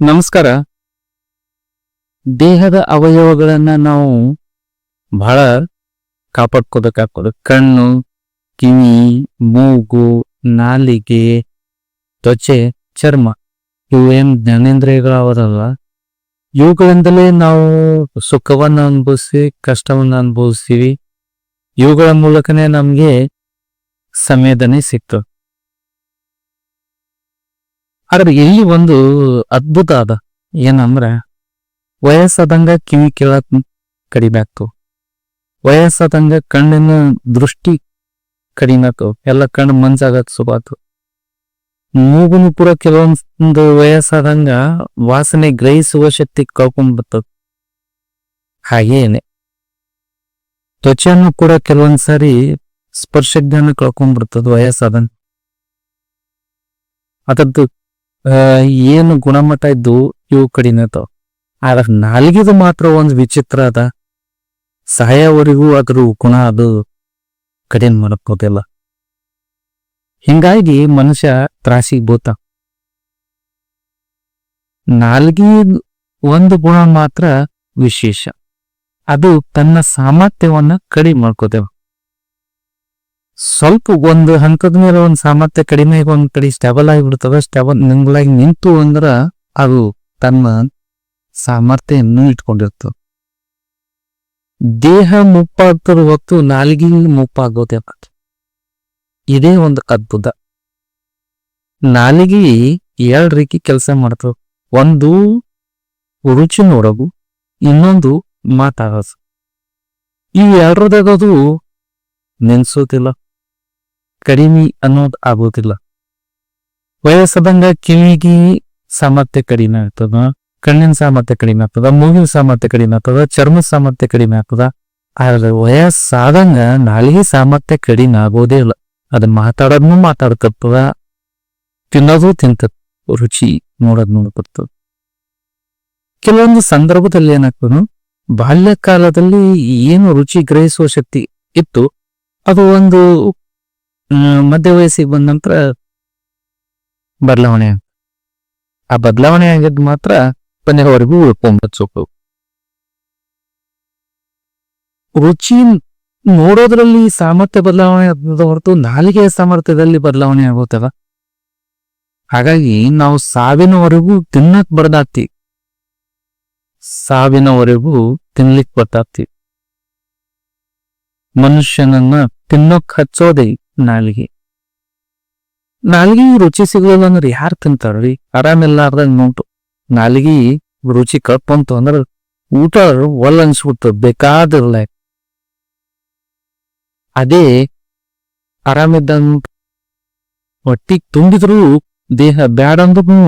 ನಮಸ್ಕಾರ. ದೇಹದ ಅವಯವಗಳನ್ನ ನಾವು ಬಹಳ ಕಾಪಾಡ್ಕೋಬೇಕಾಗ್ತದೆ. ಕಣ್ಣು, ಕಿವಿ, ಮೂಗು, ನಾಲಿಗೆ, ತ್ವಚೆ, ಚರ್ಮ ಇವು ಏನ್ ಜ್ಞಾನೇಂದ್ರಿಯಗಳವರಲ್ಲ ಇವುಗಳಿಂದಲೇ ನಾವು ಸುಖವನ್ನ ಅನುಭವಿಸಿ, ಕಷ್ಟವನ್ನ ಅನುಭವಿಸ್ತೀವಿ. ಇವುಗಳ ಮೂಲಕನೇ ನಮ್ಗೆ ಸಂವೇದನೆ ಸಿಕ್ತು ಆದ್ರೆ ಇಲ್ಲಿ ಒಂದು ಅದ್ಭುತ ಅದ ಏನಂದ್ರೆ ವಯಸ್ಸಾದಂಗ ಕಿವಿ ಕೇಳ ಕಡಿಮೆ ವಯಸ್ಸಾದಂಗ ಕಣ್ಣಿನ ದೃಷ್ಟಿ ಕಡಿಮೆ ಎಲ್ಲ ಕಣ್ಣು ಮಂಜಾಗತ್ ಸುಬಾತು ಮೂಗುನು ಕೂಡ ಕೆಲವೊಂದು ವಯಸ್ಸಾದಂಗ ವಾಸನೆ ಗ್ರಹಿಸುವ ಶಕ್ತಿ ಕಳ್ಕೊಂಡ್ ಬರ್ತದ ಹಾಗೇನೆ. ತ್ವಚೆಯನ್ನು ಕೂಡ ಕೆಲವೊಂದ್ಸಾರಿ ಸ್ಪರ್ಶ ಜ್ಞಾನ ಕಳ್ಕೊಂಡ್ಬಿಡ್ತದ ವಯಸ್ಸಾದಂಗ. ಅದದ್ದು ಆ, ಏನು ಗುಣಮಟ್ಟ ಇದ್ದು ಇವು ಕಡಿಮೆ ಅದಾವ. ಆದ್ರ ನಾಲ್ಗಿದು ಮಾತ್ರ ಒಂದು ವಿಚಿತ್ರ ಅದ. ಸಹಾಯವರೆಗೂ ಅದ್ರ ಗುಣ ಅದು ಕಡಿಮೆ ಮಾಡಕ್ಕೋದಿಲ್ಲ. ಹಿಂಗಾಗಿ ಮನುಷ್ಯ ತ್ರಾಸಿಗೆ ಬೋತ. ನಾಲ್ಗಿ ಒಂದು ಗುಣ ಮಾತ್ರ ವಿಶೇಷ. ಅದು ತನ್ನ ಸಾಮರ್ಥ್ಯವನ್ನ ಕಡಿಮೆ ಮಾಡ್ಕೋತೇವ. ಸ್ವಲ್ಪ ಒಂದು ಹಂತದ ಮೇಲೆ ಒಂದು ಸಾಮರ್ಥ್ಯ ಕಡಿಮೆ ಒಂದ್ ಕಡೆ ಸ್ಟೆಬಲ್ ಆಗಿಬಿಡ್ತದ ಸ್ಟೆಬಲ್ ನಿಂಗ್ಲಾಗಿ ನಿಂತು ಅಂದ್ರ ಅದು ತನ್ನ ಸಾಮರ್ಥ್ಯನ್ನು ಇಟ್ಕೊಂಡಿರ್ತದ. ದೇಹ ಮುಪ್ಪಾಗ್ತದ ಹೊತ್ತು ನಾಲ್ಗಿ ಮುಪ್ಪಾಗೋದೆ ಇದೇ ಒಂದು ಅದ್ಭುತ. ನಾಲಿಗೆ ಎರಡ್ ರೀತಿ ಕೆಲಸ ಮಾಡ್ತವ ಒಂದು ರುಚಿ ನೋಡೋದು, ಇನ್ನೊಂದು ಮಾತಾಡೋದು. ಇವು ಎರಡರದಾಗದು ನೆನ್ಸೋದಿಲ್ಲ. ಕಡಿಮೆ ಅನ್ನೋದು ಆಗೋದಿಲ್ಲ. ವಯಸ್ಸಾದಂಗ ಕಿವಿಗೆ ಸಾಮರ್ಥ್ಯ ಕಡಿಮೆ ಆಗ್ತದ, ಕಣ್ಣಿನ ಸಾಮರ್ಥ್ಯ ಕಡಿಮೆ ಆಗ್ತದ, ಮೂಗಿನ ಸಾಮರ್ಥ್ಯ ಕಡಿಮೆ ಆಗ್ತದ, ಚರ್ಮದ ಸಾಮರ್ಥ್ಯ ಕಡಿಮೆ ಆಗ್ತದ. ಆದ್ರೆ ವಯಸ್ಸಾದಂಗ ನಾಲಿಗೆ ಸಾಮರ್ಥ್ಯ ಕಡಿಮೆ ಆಗೋದೇ ಇಲ್ಲ. ಅದು ಮಾತಾಡೋದ್ನು ಮಾತಾಡ್ತದ, ತಿನ್ನೋದು ತಿಂತದ, ರುಚಿ ನೋಡೋದ್ ನೋಡ್ಕೊಡ್ತದ ಕೆಲವೊಂದು ಸಂದರ್ಭದಲ್ಲಿ ಏನಾಗ್ತದ ಬಾಲ್ಯ ಕಾಲದಲ್ಲಿ ಏನು ರುಚಿ ಗ್ರಹಿಸುವ ಶಕ್ತಿ ಇತ್ತು, ಅದು ಒಂದು ಮಧ್ಯ ವಯಸ್ಸಿಗೆ ಬಂದ ನಂತರ ಬದಲಾವಣೆ ಆ ಬದಲಾವಣೆ ಆಗಿದ್ ಮಾತ್ರ ಕೊನೆಯವರೆಗೂ ಉಳ್ಕೊಂಬತ್ ಸೊಪ್ಪು. ರುಚಿ ನೋಡೋದ್ರಲ್ಲಿ ಸಾಮರ್ಥ್ಯ ಬದಲಾವಣೆ ಆಗ್ತದ ಹೊರತು ನಾಲಿಗೆಯ ಸಾಮರ್ಥ್ಯದಲ್ಲಿ ಬದಲಾವಣೆ ಆಗುತ್ತದ ಹಾಗಾಗಿ ನಾವು ಸಾವಿನವರೆಗೂ ತಿನ್ನಕ್ ಬರ್ದಾತಿ ಸಾವಿನವರೆಗೂ ತಿನ್ಲಿಕ್ ಬರ್ತಾತಿ ಮನುಷ್ಯನನ್ನ ತಿನ್ನೋಕ್ ಹಚ್ಚೋದೇ ನಾಲಿಗೆ. ನಾಲ್ಗೆ ರುಚಿ ಸಿಗಲಿಲ್ಲ ಅಂದ್ರೆ ಯಾರು ತಿಂತಾರ್ರಿ ಆರಾಮಿಲ್ಲಾರ್ದಾಗ ನೋಟು ನಾಲ್ಗೆ ರುಚಿ ಕಳ್ಕೊಂತು ಅಂದ್ರೆ ಊಟ ಒಲ್ ಅನ್ಸ್ಬಿಡ್ತದ ಬೇಕಾದಿರ್ಲ ಅದೇ ಆರಾಮಿದ್ದಂತ ಹೊಟ್ಟಿಗೆ ತುಂಬಿದ್ರು ದೇಹ ಬ್ಯಾಡ ಅಂದ್ರೂ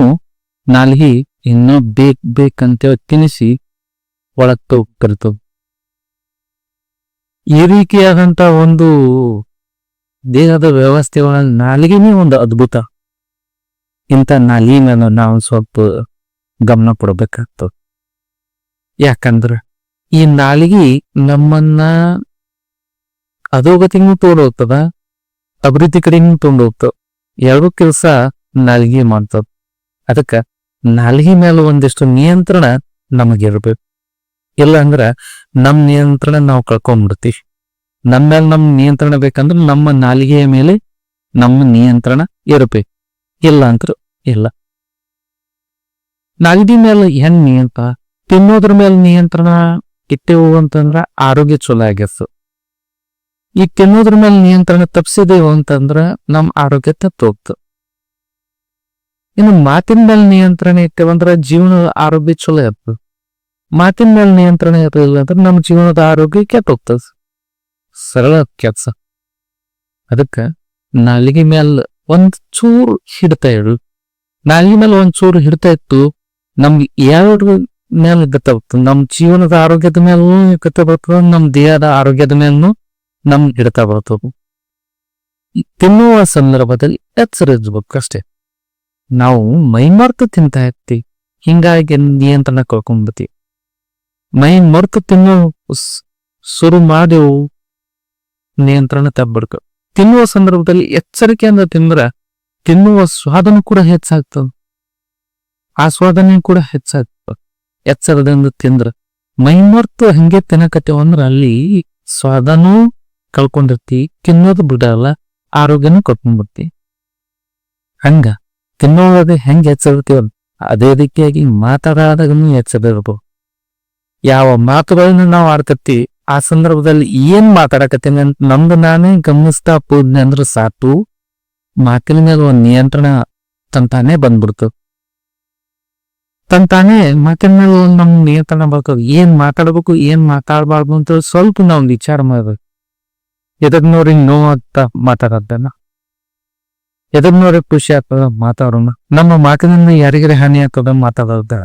ನಾಲ್ಗೆ ಇನ್ನೂ ಬೇಕ್ ಬೇಕಂತ ತಿನ್ನಿಸಿ ಒಳಗ್ ತಗೋತಿರ್ತದ ಈ ರೀತಿಯಾದಂತ ಒಂದು ದೇಹದ ವ್ಯವಸ್ಥೆ ಒಳಗೆ ನಾಲಿಗೆನೇ ಒಂದು ಅದ್ಭುತ. ಇಂಥ ನಾಲಿಗೆ ಮೇಲೆ ನಾವು ಸ್ವಲ್ಪ ಗಮನ ಕೊಡ್ಬೇಕಾಗ್ತದೆ. ಯಾಕಂದ್ರ ಈ ನಾಲಿಗೆ ನಮ್ಮನ್ನ ಅಧೋಗತಿಗೂ ತಗೊಂಡು ಹೋಗ್ತದ ಅಭಿವೃದ್ಧಿ ಕಡೆಗೂ ತಗೊಂಡು ಎರಡು ಕೆಲಸ ನಾಲಿಗೆ ಮಾಡ್ತದ. ಅದಕ್ಕ ನಾಲಿಗೆ ಮೇಲೆ ಒಂದಿಷ್ಟು ನಿಯಂತ್ರಣ ನಮಗಿರ್ಬೇಕು. ಇಲ್ಲ ಅಂದ್ರ ನಮ್ ನಿಯಂತ್ರಣ ನಾವು ಕಳ್ಕೊಂಡ್ಬಿಡ್ತೀವಿ ನಮ್ಮ ಮೇಲೆ ನಮ್ಮ ನಿಯಂತ್ರಣ ಬೇಕಂದ್ರೆ ನಮ್ಮ ನಾಲಿಗೆಯ ಮೇಲೆ ನಮ್ಮ ನಿಯಂತ್ರಣ ಇರಬೇಕು ಇಲ್ಲ ಅಂದ್ರ ಇಲ್ಲ. ನಾಲಿಗೆ ಮೇಲೆ ಹೆಂಗ್ ನಿಯಂತ್ರ? ತಿನ್ನೋದ್ರ ಮೇಲೆ ನಿಯಂತ್ರಣ ಇಟ್ಟೆವು ಅಂತಂದ್ರ ಆರೋಗ್ಯ ಚಲೋ ಆಗ್ಯಸ ಈ ತಿನ್ನೋದ್ರ ಮೇಲೆ ನಿಯಂತ್ರಣ ತಪ್ಸಿದೆವು ಅಂತಂದ್ರ ನಮ್ ಆರೋಗ್ಯ ತಪ್ಪೋಗ್ತು. ಇನ್ನು ಮಾತಿನ ಮೇಲೆ ನಿಯಂತ್ರಣ ಇಟ್ಟೇವಂದ್ರ ಜೀವನದ ಆರೋಗ್ಯ ಚಲೋ ಇರ್ತದೆ. ಮಾತಿನ ಮೇಲೆ ನಿಯಂತ್ರಣ ಇರಲಿಲ್ಲ ಅಂದ್ರೆ ನಮ್ಮ ಜೀವನದ ಆರೋಗ್ಯ ಕೆಟ್ಟ ಹೋಗ್ತದ ಸರಳ ಕೆಲಸ. ಅದಕ್ಕ ನಾಲಿಗೆ ಮ್ಯಾಲ ಒಂದ್ ಚೂರು ಹಿಡ್ತಾ ಇಡು ನಾಲಿಗೆ ಮ್ಯಾಲ ಒಂದ್ ಚೂರು ಹಿಡ್ತಾ ಇತ್ತು, ನಮ್ಗೆ ಎರಡು ಮೇಲೆ ಗೊತ್ತಾಗ್ತದೆ ನಮ್ ಜೀವನದ ಆರೋಗ್ಯದ ಮೇಲೂ ಗೊತ್ತ ಬರ್ತದ ನಮ್ ದೇಹದ ಆರೋಗ್ಯದ ಮೇಲೂ ನಮ್ ಹಿಡ್ತಾ ಬರ್ತದ ತಿನ್ನುವ ಸಂದರ್ಭದಲ್ಲಿ ಎಚ್ಚರ ಇರ್ಬೇಕು ಅಷ್ಟೇ. ನಾವು ಮೈ ಮರ್ತು ತಿಂತಾ ಇರ್ತಿ ಹಿಂಗಾಗಿ ನಿಯಂತ್ರಣ ಕಳ್ಕೊಂಡ್ಬಿಡ್ತೀವಿ ಮೈ ಮರ್ತು ತಿನ್ನೋ ಶುರು ಮಾಡೆವು ನಿಯಂತ್ರಣ ತಬ್ಬಡಕ ತಿನ್ನುವ ಸಂದರ್ಭದಲ್ಲಿ ಎಚ್ಚರಿಕೆಯಿಂದ ತಿಂದ್ರ ತಿನ್ನುವ ಸ್ವಾದನೂ ಕೂಡ ಹೆಚ್ಚಾಗ್ತದ. ಆಸ್ವಾದನೆ ಕೂಡ ಹೆಚ್ಚಾಗ್ತದೆ. ಎಚ್ಚರದಿಂದ ತಿಂದ್ರ ಮೈಮರ್ತು ಹಂಗೆ ತಿನ್ನಕತ್ತೇವ ಅಂದ್ರ ಅಲ್ಲಿ ಸ್ವಾದನೂ ಕಳ್ಕೊಂಡಿರ್ತಿ, ತಿನ್ನೋದು ಬಿಡಲ್ಲ, ಆರೋಗ್ಯನೂ ಕಳ್ಕೊಂಡ್ಬಿಡ್ತಿ ಹಂಗ ತಿನ್ನೋದೇ ಹೆಂಗ್ ಎಚ್ಚರಿರ್ತೀವಲ್ಲ ಅದೇ ರೀತಿಯಾಗಿ ಮಾತಾಡಾದಾಗನು ಎಚ್ಚರಿರ್ಬೋದು ಯಾವ ಮಾತುಗಳನ್ನ ನಾವು ಆಡ್ಕತ್ತಿ ಆ ಸಂದರ್ಭದಲ್ಲಿ ಏನ್ ಮಾತಾಡಕತ್ತೀನಿ ಅಂತ ನಮ್ದು ನಾನೇ ಗಮನಿಸ್ತಾ ಹೋದ್ನೆ ಅಂದ್ರೆ ಸಾಕು. ಮಾತಿನ ಮೇಲೆ ಒಂದು ನಿಯಂತ್ರಣ ತಂತಾನೆ ಬಂದ್ಬಿಡ್ತು. ತಂತಾನೆ ಮಾತಿನ ಮೇಲೆ ಒಂದು ನಮ್ ನಿಯಂತ್ರಣ ಬರ್ತದ. ಏನ್ ಮಾತಾಡ್ಬೇಕು, ಏನ್ ಮಾತಾಡ್ಬಾರ್ದು ಅಂತ ಸ್ವಲ್ಪ ನಾವು ವಿಚಾರ ಮಾಡ್ಬೇಕು. ಎದಕ್ ನೋಡಿ ನೋವಾಗ್ತ ಮಾತಾಡೋದನ್ನ. ಎದಕ್ ನೋಡಿ ಖುಷಿ ಆಗ್ತದ ಮಾತಾಡೋಣ. ನಮ್ಮ ಮಾತಿನಿಂದ ಯಾರಿಗಾರ ಹಾನಿ ಆಗ್ತದ ಮಾತಾಡೋದ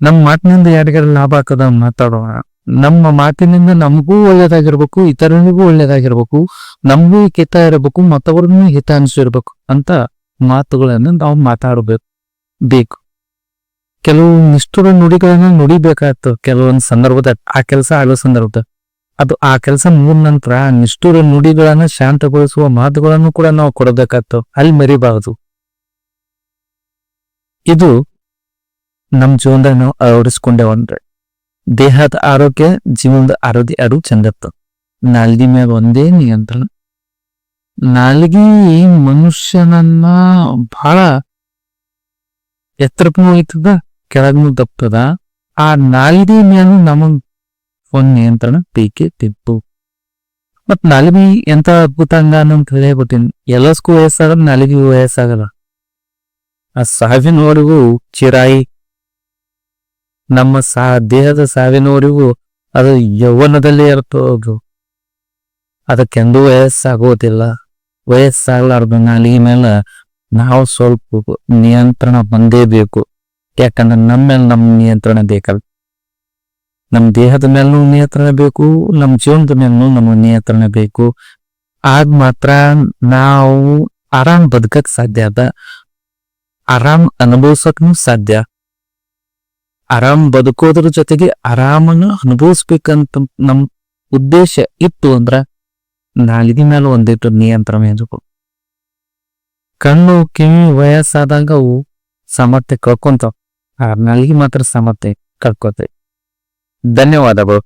ನಮ್ಮ ಮಾತಿನಿಂದ ಯಾರಿಗಾರ ಲಾಭ ಆಗ್ತದ ಮಾತಾಡೋಣ. ನಮ್ಮ ಮಾತಿನಿಂದ ನಮಗೂ ಒಳ್ಳೇದಾಗಿರ್ಬೇಕು, ಇತರರಿಗೂ ಒಳ್ಳೇದಾಗಿರ್ಬೇಕು, ನಮಗೂ ಹಿತ ಇರಬೇಕು, ಮತ್ತವ್ರನ್ನೂ ಹಿತ ಅನಿಸಿರ್ಬೇಕು ಅಂತ ಮಾತುಗಳನ್ನು ನಾವು ಮಾತಾಡಬೇಕು. ಬೇಕು ಕೆಲವು ನಿಷ್ಠುರ ನುಡಿಗಳನ್ನ ನುಡಿಬೇಕಾಯ್ತು ಕೆಲವೊಂದು ಸಂದರ್ಭದ ಆ ಕೆಲಸ ಆಗೋ ಸಂದರ್ಭದ ಅದು ಆ ಕೆಲಸ ಮುಗಿದ ನಂತರ ನಿಷ್ಠುರ ನುಡಿಗಳನ್ನ ಶಾಂತಗೊಳಿಸುವ ಮಾತುಗಳನ್ನು ಕೂಡ ನಾವು ಕೊಡಬೇಕಾಯ್ತು, ಅಲ್ಲಿ ಮರಿಬಾರದು. ಇದು ನಮ್ಮ ಜೀವನದಾಗ ನಾವು ಅಳವಡಿಸ್ಕೊಂಡೇವಂದ್ರೆ ದೇಹದ ಆರೋಗ್ಯ ಜೀವನದ ಆರೋಗ್ಯ ಚಂದತ್ತ ನಾಲ್ಗಿ ಮ್ಯಾಗ ಒಂದೇ ನಿಯಂತ್ರಣ ನಾಲ್ಗಿ ಮನುಷ್ಯನನ್ನ ಬಹಳ ಎತ್ತರಕ್ಕೂ ಹೋಯ್ತದ ಕೆಳಗೂ ತಪ್ತದ ಆ ನಾಲ್ಗಿ ಮೇಲೆ ನಮಗ್ ಒಂದ್ ನಿಯಂತ್ರಣ ಬೇಕೇ ತಿತ್ತು ಮತ್ ನಾಲ್ಗಿ ಎಂತ ಅದ್ಭುತ ಅಂಗ ಅಂತ ಹೇಳ್ಬಿಟ್ಟಿನಿ ಎಲ್ಲಸ್ಗೂ ವಯಸ್ಸಾಗ ನಾಲ್ಗಿ ವಯಸ್ಸಾಗಲ್ಲ ಆ ಸಾವಿನವರೆಗೂ ಚಿರಾಯಿ ನಮ್ಮ ಸಾ, ದೇಹದ ಸಾವಿನವರೆಗೂ ಅದು ಯೌವನದಲ್ಲೇ ಇರ್ತೋದು ಅದಕ್ಕೆಂದೂ ವಯಸ್ಸಾಗೋದಿಲ್ಲ. ವಯಸ್ಸಾಗಲಾರ್ದು ನಾಲಿಗೆ ಮೇಲೆ ನಾವು ಸ್ವಲ್ಪ ನಿಯಂತ್ರಣ ಬಂದೇ ಬೇಕು ಯಾಕಂದ್ರೆ ನಮ್ಮ ಮೇಲೆ ನಮ್ಮ ನಿಯಂತ್ರಣ ಬೇಕಲ್ಲ. ನಮ್ಮ ದೇಹದ ಮೇಲೂ ನಿಯಂತ್ರಣ ಬೇಕು, ನಮ್ಮ ಜೀವನದ ಮೇಲೂ ನಮ್ಮ ನಿಯಂತ್ರಣ ಬೇಕು. ಆಗ ಮಾತ್ರ ನಾವು ಆರಾಮ್ ಬದುಕಕ್ ಸಾಧ್ಯ ಅದ. ಆರಾಮ್ ಅನುಭವಿಸಕ್ನು ಸಾಧ್ಯ. ಆರಾಮ್ ಬದುಕೋದ್ರ ಜೊತೆಗೆ ಆರಾಮನ್ನು ಅನುಭವಿಸ್ಬೇಕಂತ ನಮ್ ಉದ್ದೇಶ ಇತ್ತು ಅಂದ್ರ ನಾಲಿಗೆ ಮೇಲೆ ಒಂದಿಟ್ಟು ನಿಯಂತ್ರಣ ಇರಬೇಕು ಕಣ್ಣು, ಕಿವಿ ವಯಸ್ಸಾದಾಗ ಅವು ಸಾಮರ್ಥ್ಯ ಕಳ್ಕೊಂತಾವ. ಆ ನಾಲಿಗೆ ಮಾತ್ರ ಸಾಮರ್ಥ್ಯ ಕಳ್ಕೊತೇವೆ ಧನ್ಯವಾದಗಳು.